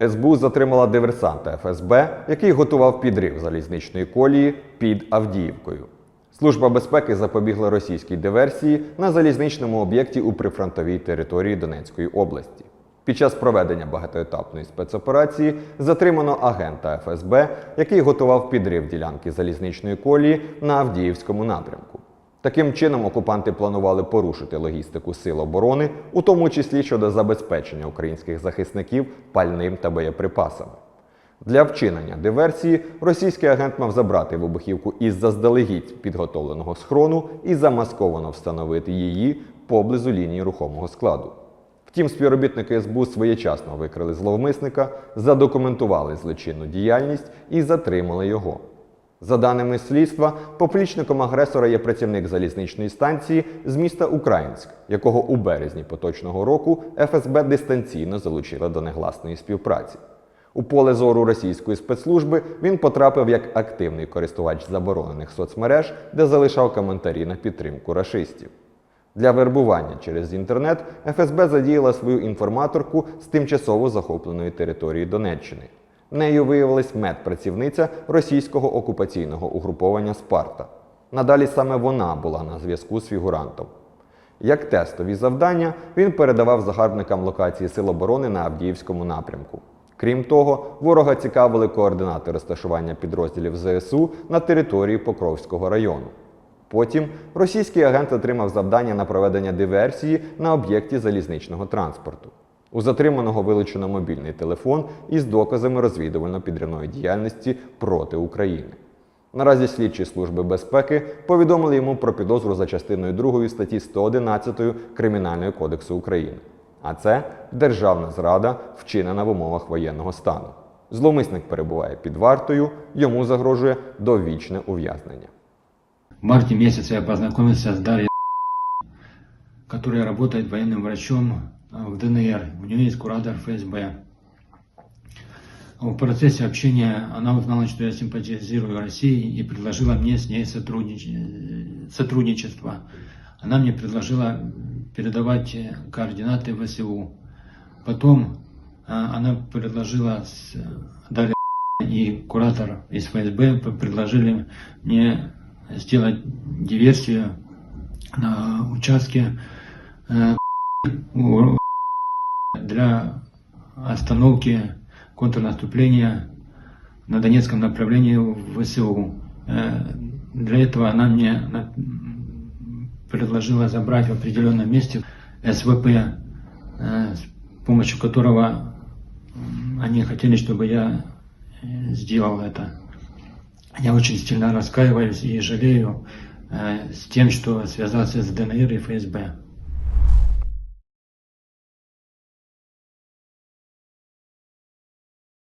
СБУ затримала диверсанта ФСБ, який готував підрив залізничної колії під Авдіївкою. Служба безпеки запобігла російській диверсії на залізничному об'єкті у прифронтовій території Донецької області. Під час проведення багатоетапної спецоперації затримано агента ФСБ, який готував підрив ділянки залізничної колії на Авдіївському напрямку. Таким чином, окупанти планували порушити логістику сил оборони, у тому числі щодо забезпечення українських захисників пальним та боєприпасами. Для вчинення диверсії російський агент мав забрати вибухівку із заздалегідь підготовленого схрону і замасковано встановити її поблизу лінії рухомого складу. Втім, співробітники СБУ своєчасно викрили зловмисника, задокументували злочинну діяльність і затримали його. За даними слідства, поплічником агресора є працівник залізничної станції з міста Українськ, якого у березні поточного року ФСБ дистанційно залучила до негласної співпраці. У поле зору російської спецслужби він потрапив як активний користувач заборонених соцмереж, де залишав коментарі на підтримку рашистів. Для вербування через інтернет ФСБ задіяла свою інформаторку з тимчасово захопленої території Донеччини. Нею виявилась медпрацівниця російського окупаційного угруповання Спарта. Надалі саме вона була на зв'язку з фігурантом. Як тестові завдання він передавав загарбникам локації Сил оборони на Авдіївському напрямку. Крім того, ворога цікавили координати розташування підрозділів ЗСУ на території Покровського району. Потім російський агент отримав завдання на проведення диверсії на об'єкті залізничного транспорту. У затриманого вилучено мобільний телефон із доказами розвідувально-підривної діяльності проти України. Наразі слідчі служби безпеки повідомили йому про підозру за частиною 2 статті 111 Кримінального кодексу України. А це державна зрада, вчинена в умовах воєнного стану. Зловмисник перебуває під вартою, йому загрожує довічне ув'язнення. В марте месяце я познакомился с Дарьей, которая работает военным врачом в ДНР. У нее есть куратор ФСБ. В процессе общения она узнала, что я симпатизирую России и предложила мне с ней сотруднич- сотрудничество. Она мне предложила передавать координаты ВСУ. Потом а, она предложила с Дарьей и куратор из ФСБ предложили мне сделать диверсию на участке э, у- для остановки контрнаступления на Донецком направлении в ВСУ. Э, Для этого она мне предложила забрать в определенном месте СВП, э, с помощью которого они хотели, чтобы я сделал это. Я очень сильно раскаиваюсь и жалею э, с тем, что связался с ДНР и ФСБ.